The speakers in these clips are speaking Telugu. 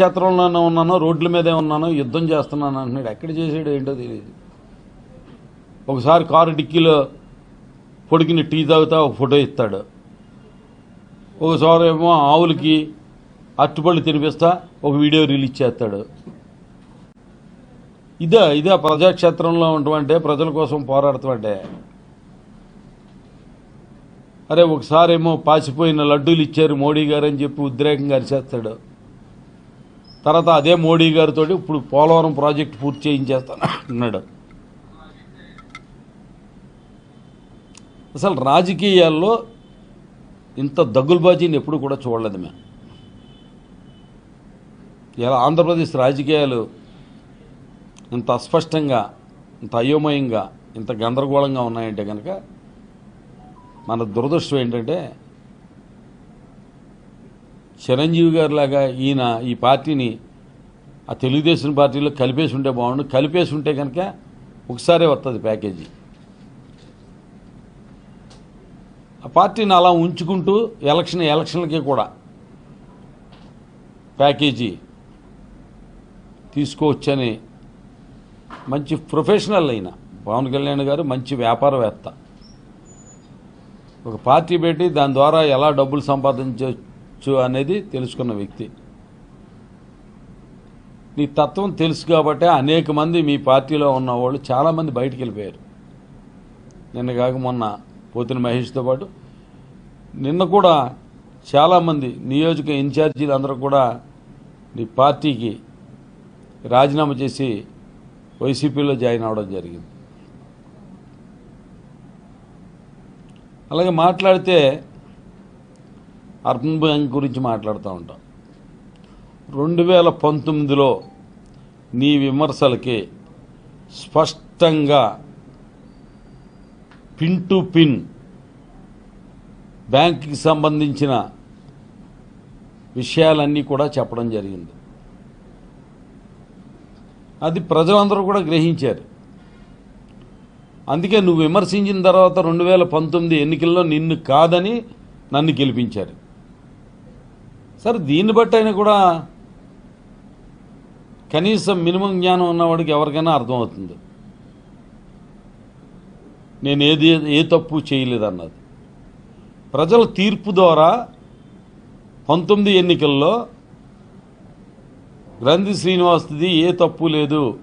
క్షేత్రంలోనే ఉన్నాను రోడ్ల మీదే ఉన్నాను యుద్ధం చేస్తున్నాను అంటున్నాడు. ఎక్కడ చేసాడు ఏంటో తెలియదు ఒకసారి కారు డిక్కీలో పొడికిన టీ తాగుతా ఒక ఫోటో ఇస్తాడు. ఒకసారి ఏమో ఆవులకి అట్టుపళ్ళు తినిపిస్తా ఒక వీడియో రిలీజ్ చేస్తాడు. ఇదే ఇదే ప్రజాక్షేత్రంలో ఉండమంటే ప్రజల కోసం పోరాడుతామంటే అరే ఒకసారి ఏమో పాసిపోయిన లడ్డూలు ఇచ్చారు మోడీ గారు అని చెప్పి ఉద్రేకంగా అరిచేస్తాడు. తర్వాత అదే మోడీ గారితో ఇప్పుడు పోలవరం ప్రాజెక్ట్ పూర్తి చేయించేస్తాను అన్నాడు అసలు రాజకీయాల్లో ఇంత దగ్గులబాజీని ఎప్పుడు కూడా చూడలేదు మేము. ఇలా ఆంధ్రప్రదేశ్ రాజకీయాలు ఇంత అస్పష్టంగా ఇంత అయోమయంగా ఇంత గందరగోళంగా ఉన్నాయంటే కనుక మన దురదృష్టం ఏంటంటే చిరంజీవి గారు లాగా ఈయన ఈ పార్టీని ఆ తెలుగుదేశం పార్టీలో కలిపేసి ఉంటే బాగుండు. కలిపేసి ఉంటే కనుక ఒకసారే వస్తుంది ప్యాకేజీ. ఆ పార్టీని అలా ఉంచుకుంటూ ఎలక్షన్ ఎలక్షన్లకి కూడా ప్యాకేజీ తీసుకోవచ్చని మంచి ప్రొఫెషనల్ అయిన పవన్ కళ్యాణ్ గారు మంచి వ్యాపారవేత్త. ఒక పార్టీ పెట్టి దాని ద్వారా ఎలా డబ్బులు సంపాదించవచ్చు అనేది తెలుసుకున్న వ్యక్తి. నీ తత్వం తెలుసు కాబట్టి అనేక మంది మీ పార్టీలో ఉన్న వాళ్ళు చాలామంది బయటికి వెళ్ళిపోయారు. నిన్న కాక మొన్న పోతిన మహేష్తో పాటు. నిన్న కూడా చాలామంది నియోజక ఇన్ఛార్జీలు అందరూ కూడా నీ పార్టీకి రాజీనామా చేసి వైసీపీలో జాయిన్ అవ్వడం జరిగింది. అలాగే మాట్లాడితే అర్బన్ బ్యాంక్ గురించి మాట్లాడుతూ ఉంటాం. రెండు వేల పంతొమ్మిదిలో నీ విమర్శలకి స్పష్టంగా పిన్ టు పిన్ బ్యాంక్కి సంబంధించిన విషయాలన్నీ కూడా చెప్పడం జరిగింది. అది ప్రజలందరూ కూడా గ్రహించారు. అందుకే నువ్వు విమర్శించిన తర్వాత రెండు వేల పంతొమ్మిది ఎన్నికల్లో నిన్ను కాదని నన్ను గెలిపించారు. సరే దీన్ని బట్టి అయినా కూడా కనీసం మినిమం జ్ఞానం ఉన్నవాడికి ఎవరికైనా అర్థమవుతుంది. నేను ఏది ఏ తప్పు చేయలేదన్నది. ప్రజల తీర్పు ద్వారా పంతొమ్మిది ఎన్నికల్లో గ్రంథి శ్రీనివాస్ది ఏ తప్పు లేదు.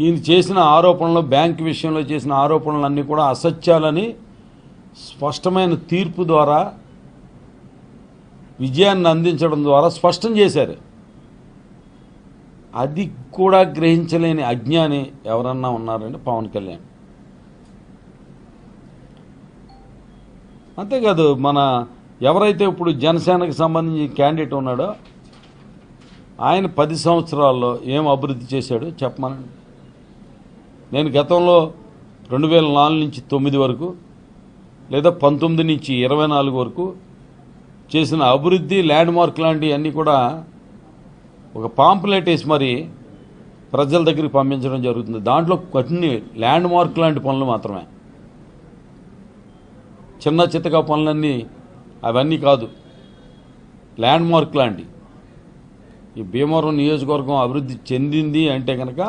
ఈయన చేసిన ఆరోపణలు బ్యాంక్ విషయంలో చేసిన ఆరోపణలన్నీ కూడా అసత్యాలని స్పష్టమైన తీర్పు ద్వారా విజయాన్ని అందించడం ద్వారా స్పష్టం చేశారు. అది కూడా గ్రహించలేని అజ్ఞాని ఎవరన్నా ఉన్నారంటే పవన్ కళ్యాణ్. అంతేకాదు మన ఎవరైతే ఇప్పుడు జనసేనకు సంబంధించి క్యాండిడేట్ ఉన్నాడో ఆయన పది సంవత్సరాల్లో ఏం అభివృద్ధి చేశాడో చెప్పమనండి. నేను గతంలో రెండు వేల నాలుగు నుంచి తొమ్మిది వరకు లేదా పంతొమ్మిది నుంచి ఇరవై నాలుగు వరకు చేసిన అభివృద్ధి ల్యాండ్ మార్క్ లాంటివన్నీ కూడా ఒక పాంప్లెట్ వేసి మరి ప్రజల దగ్గరికి పంపించడం జరుగుతుంది. దాంట్లో కొన్ని ల్యాండ్ మార్క్ లాంటి పనులు మాత్రమే. చిన్న చిత్తగా పనులన్నీ అవన్నీ కాదు. ల్యాండ్ మార్క్ లాంటి. ఈ భీమవరం నియోజకవర్గం అభివృద్ధి చెందింది అంటే కనుక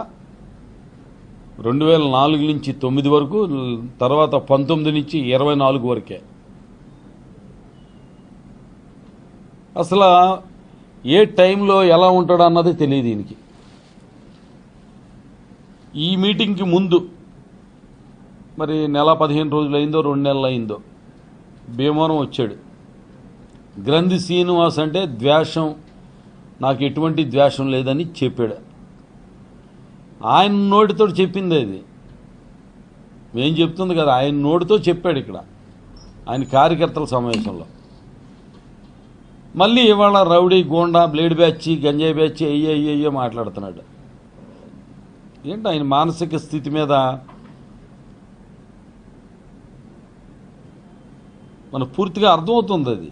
రెండు వేల నాలుగు నుంచి తొమ్మిది వరకు తర్వాత పంతొమ్మిది నుంచి ఇరవై నాలుగు వరకే. అసలు ఏ టైంలో ఎలా ఉంటాడు అన్నది తెలియదు దీనికి. ఈ మీటింగ్కి ముందు మరి నెల పదిహేను రోజులు అయిందో రెండు నెలలు అయిందో భీమవరం వచ్చాడు. గ్రంథి శ్రీనివాస్ అంటే ద్వేషం నాకు ఎటువంటి ద్వేషం లేదని చెప్పాడు. ఆయన నోటితో చెప్పింది అది. మేం చెప్తుంది కదా ఆయన నోటితో చెప్పాడు ఇక్కడ ఆయన కార్యకర్తల సమావేశంలో. మళ్ళీ ఇవాళ రౌడీ గోండా బ్లేడ్ బ్యాచ్ గంజాయి బ్యాచ్ అయ్యో అయ్యో మాట్లాడుతున్నాడు. ఏంటి ఆయన మానసిక స్థితి మీద మనకు పూర్తిగా అర్థమవుతుంది అది.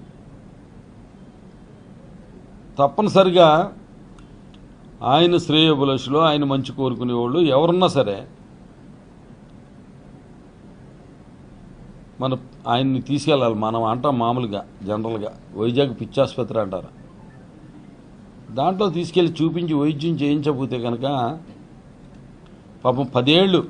తప్పనిసరిగా ఆయన శ్రేయోభిలాషులు ఆయన మంచి కోరుకునేవాళ్ళు ఎవరున్నా సరే మన ఆయన్ని తీసుకెళ్ళాలి. మనం అంటాం మామూలుగా జనరల్గా. వైజాగ్ పిచ్చాసుపత్రి అంటారు. దాంట్లో తీసుకెళ్ళి చూపించి వైద్యం చేయించకపోతే కనుక పాపం పదేళ్ళు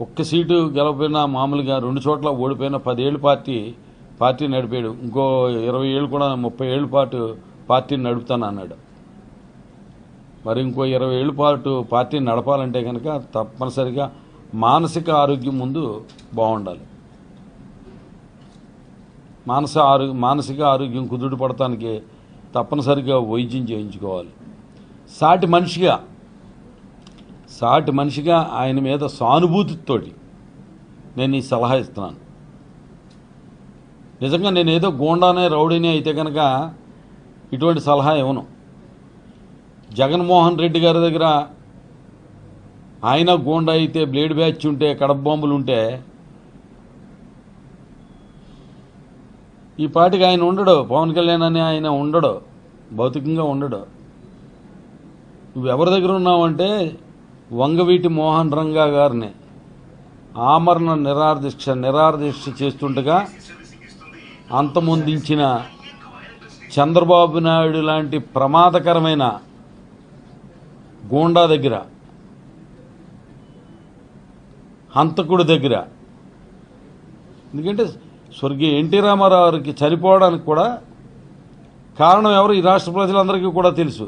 ఒక్క సీటు గెలవపోయినా మామూలుగా రెండు చోట్ల ఓడిపోయిన పదేళ్ళు పార్టీ పార్టీ నడిపాడు. ఇంకో ఇరవై ఏళ్ళు కూడా ముప్పై ఏళ్ళ పాటు పార్టీని నడుపుతాను అన్నాడు. మరి ఇంకో ఇరవై ఏళ్ళ పాటు పార్టీని నడపాలంటే కనుక తప్పనిసరిగా మానసిక ఆరోగ్యం ముందు బాగుండాలి. మానస ఆరో మానసిక ఆరోగ్యం కుదుడు పడటానికి తప్పనిసరిగా వైద్యం చేయించుకోవాలి. సాటి మనిషిగా సాటి మనిషిగా ఆయన మీద సానుభూతితోటి నేను ఈ సలహా ఇస్తున్నాను. నిజంగా నేను ఏదో గోండానే రౌడీనే అయితే కనుక ఇటువంటి సలహా ఇవ్వను. జగన్మోహన్ రెడ్డి గారి దగ్గర ఆయన గోండా అయితే బ్లేడ్ బ్యాచ్ ఉంటే కడప బాంబులు ఉంటే ఈ పాటికి ఆయన ఉండడు. పవన్ కళ్యాణ్ అని ఆయన ఉండడు. భౌతికంగా ఉండడు. నువ్వు ఎవరి దగ్గర ఉన్నావంటే వంగవీటి మోహన్ రంగా గారిని. ఆమరణ నిరాదీక్ష నిరాదీక్ష చేస్తుండగా అంతమొందించిన చంద్రబాబు నాయుడు లాంటి ప్రమాదకరమైన గోండా దగ్గర హంతకుడి దగ్గర. ఎందుకంటే స్వర్గీయ ఎన్టీ రామారావు గారికి చనిపోవడానికి కూడా కారణం ఎవరు? ఈ రాష్ట్ర ప్రజలందరికీ కూడా తెలుసు.